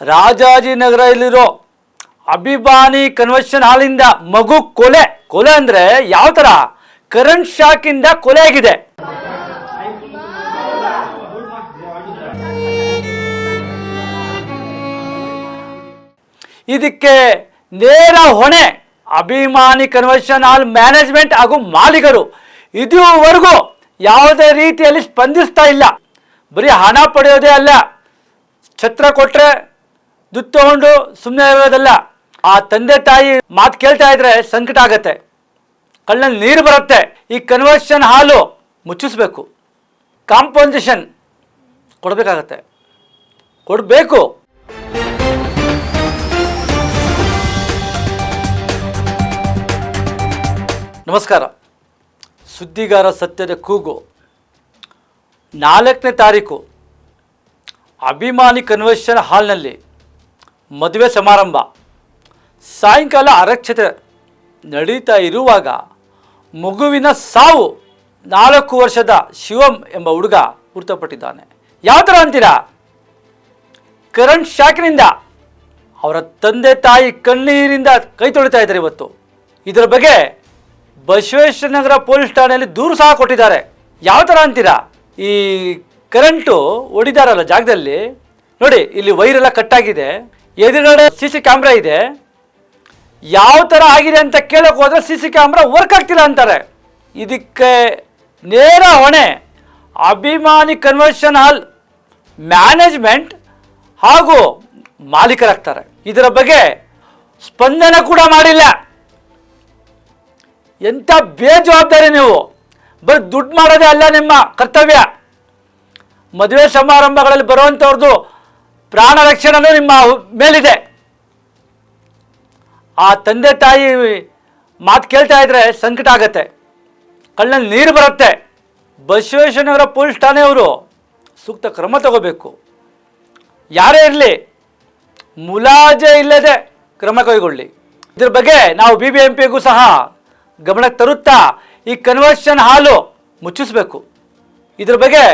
ರಾಜಾಜಿನಗರದಲ್ಲಿರೋ ಅಭಿಮಾನಿ ಕನ್ವೆನ್ಷನ್ ಹಾಲಿಂದ ಮಗು ಕೊಲೆ. ಕೊಲೆ ಅಂದ್ರೆ ಯಾವ ತರ? ಕರೆಂಟ್ ಶಾಕ್ ಇಂದ ಕೊಲೆ ಆಗಿದೆ. ಇದಕ್ಕೆ ನೇರ ಹೊಣೆ ಅಭಿಮಾನಿ ಕನ್ವೆನ್ಷನ್ ಹಾಲ್ ಮ್ಯಾನೇಜ್ಮೆಂಟ್ ಹಾಗೂ ಮಾಲೀಕರು. ಇದುವರೆಗೂ ಯಾವುದೇ ರೀತಿಯಲ್ಲಿ ಸ್ಪಂದಿಸ್ತಾ ಇಲ್ಲ. ಬರೀ ಹಣ ಪಡೆಯೋದೇ ಅಲ್ಲ, ಛತ್ರ ಕೊಟ್ರೆ ದುಡ್ಡು ತಗೊಂಡು ಸುಮ್ಮನೆ ಇರೋದಲ್ಲ. ಆ ತಂದೆ ತಾಯಿ ಮಾತು ಕೇಳ್ತಾ ಇದ್ರೆ ಸಂಕಟ ಆಗತ್ತೆ. ಕಣ್ಣಲ್ಲಿ ನೀರು ಬರುತ್ತೆ. ಈ ಕನ್ವರ್ಷನ್ ಹಾಲು ಮುಚ್ಚಿಸ್ಬೇಕು. ಕಾಂಪೋಸಿಷನ್ ಕೊಡಬೇಕಾಗತ್ತೆ. ಕೊಡಬೇಕು. ನಮಸ್ಕಾರ. ಸುದ್ದಿಗಾರ ಸತ್ಯದ ಕೂಗು. ನಾಲ್ಕನೇ ತಾರೀಕು. ಅಭಿಮಾನಿ ಕನ್ವೆನ್ಷನ್ ಹಾಲ್ನಲ್ಲಿ. ಮದುವೆ ಸಮಾರಂಭ. ಸಾಯಂಕಾಲ ಅರಕ್ಷತೆ ನಡೀತಾ ಇರುವಾಗ ಮಗುವಿನ ಸಾವು ನಾಲ್ಕು ವರ್ಷದ ಶಿವಂ ಎಂಬ ಹುಡುಗ ಮೃತಪಟ್ಟಿದ್ದಾನೆ. ಯಾವ ಥರ ಅಂತೀರಾ? ಕರೆಂಟ್ ಶಾಕ್ನಿಂದ ಅವರ ತಂದೆ ತಾಯಿ ಕಣ್ಣೀರಿಂದ ಕೈ ತೊಳಿತಾ ಇದ್ದಾರೆ ಇವತ್ತು. ಇದರ ಬಗ್ಗೆ ಬಸವೇಶ್ವರನಗರ ಪೊಲೀಸ್ ಠಾಣೆಯಲ್ಲಿ ದೂರು ಸಹ ಕೊಟ್ಟಿದ್ದಾರೆ. ಯಾವ ಥರ ಅಂತೀರಾ? ಈ ಕರೆಂಟು ಹೊಡಿದಾರಲ್ಲ ಜಾಗದಲ್ಲಿ. ನೋಡಿ, ಇಲ್ಲಿ ವೈರೆಲ್ಲ ಕಟ್ಟಾಗಿದೆ ಎದುರುಗಡೆ ಸಿ ಸಿ ಕ್ಯಾಮ್ರಾ ಇದೆ. ಯಾವ ಥರ ಆಗಿದೆ ಅಂತ ಕೇಳೋಕೆ ಹೋದ್ರೆ ಸಿ ಸಿ ಕ್ಯಾಮ್ರಾ ವರ್ಕ್ ಆಗ್ತಿಲ್ಲ ಅಂತಾರೆ. ಇದಕ್ಕೆ ನೇರ ಹೊಣೆ, ಅಭಿಮಾನಿ ಕನ್ವರ್ಷನ್ ಹಾಲ್ ಮ್ಯಾನೇಜ್ಮೆಂಟ್ ಹಾಗೂ ಮಾಲೀಕರಾಗ್ತಾರೆ. ಇದರ ಬಗ್ಗೆ ಸ್ಪಂದನೆ ಕೂಡ ಮಾಡಿಲ್ಲ. ಎಂಥ ಬೇಜವಾಬ್ದಾರಿ ನೀವು? ಬರೀ ದುಡ್ಡು ಮಾಡೋದೇ ಅಲ್ಲ ನಿಮ್ಮ ಕರ್ತವ್ಯ. ಮದುವೆ ಸಮಾರಂಭಗಳಲ್ಲಿ ಬರುವಂಥವ್ರದ್ದು ಪ್ರಾಣ ರಕ್ಷಣೆನೂ ನಿಮ್ಮ ಮೇಲಿದೆ. ಆ ತಂದೆ ತಾಯಿ ಮಾತು ಕೇಳ್ತಾ ಇದ್ರೆ ಸಂಕಟ ಆಗತ್ತೆ. ಕಣ್ಣಲ್ಲಿ ನೀರು ಬರುತ್ತೆ. ಬಸವೇಶ್ವರನವರ ಪೊಲೀಸ್ ಠಾಣೆಯವರು ಸೂಕ್ತ ಕ್ರಮ ತಗೋಬೇಕು. ಯಾರೇ ಇರಲಿ, ಮುಲಾಜೆ ಇಲ್ಲದೆ ಕ್ರಮ ಕೈಗೊಳ್ಳಿ. ಇದ್ರ ಬಗ್ಗೆ ನಾವು ಬಿ ಬಿ ಎಂ ಪಿಗೂ ಸಹ ಗಮನಕ್ಕೆ ತರುತ್ತಾ ಈ ಕನ್ವರ್ಷನ್ ಹಾಲು ಮುಚ್ಚಿಸಬೇಕು. ಇದ್ರ ಬಗ್ಗೆ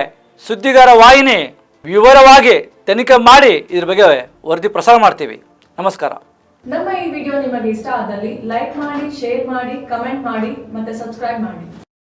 ಸುದ್ದಿಗಾರ ವಾಹಿನಿ ವಿವರವಾಗಿ ತನಿಖೆ ಮಾಡಿ ಇದ್ರ ಬಗ್ಗೆ ವರದಿ ಪ್ರಸಾರ ಮಾಡ್ತೀವಿ. ನಮಸ್ಕಾರ. ನಮ್ಮ ಈ ವಿಡಿಯೋ ನಿಮಗೆ ಇಷ್ಟ ಆದಲ್ಲಿ ಲೈಕ್ ಮಾಡಿ, ಶೇರ್ ಮಾಡಿ, ಕಮೆಂಟ್ ಮಾಡಿ ಮತ್ತೆ ಸಬ್ಸ್ಕ್ರೈಬ್ ಮಾಡಿ.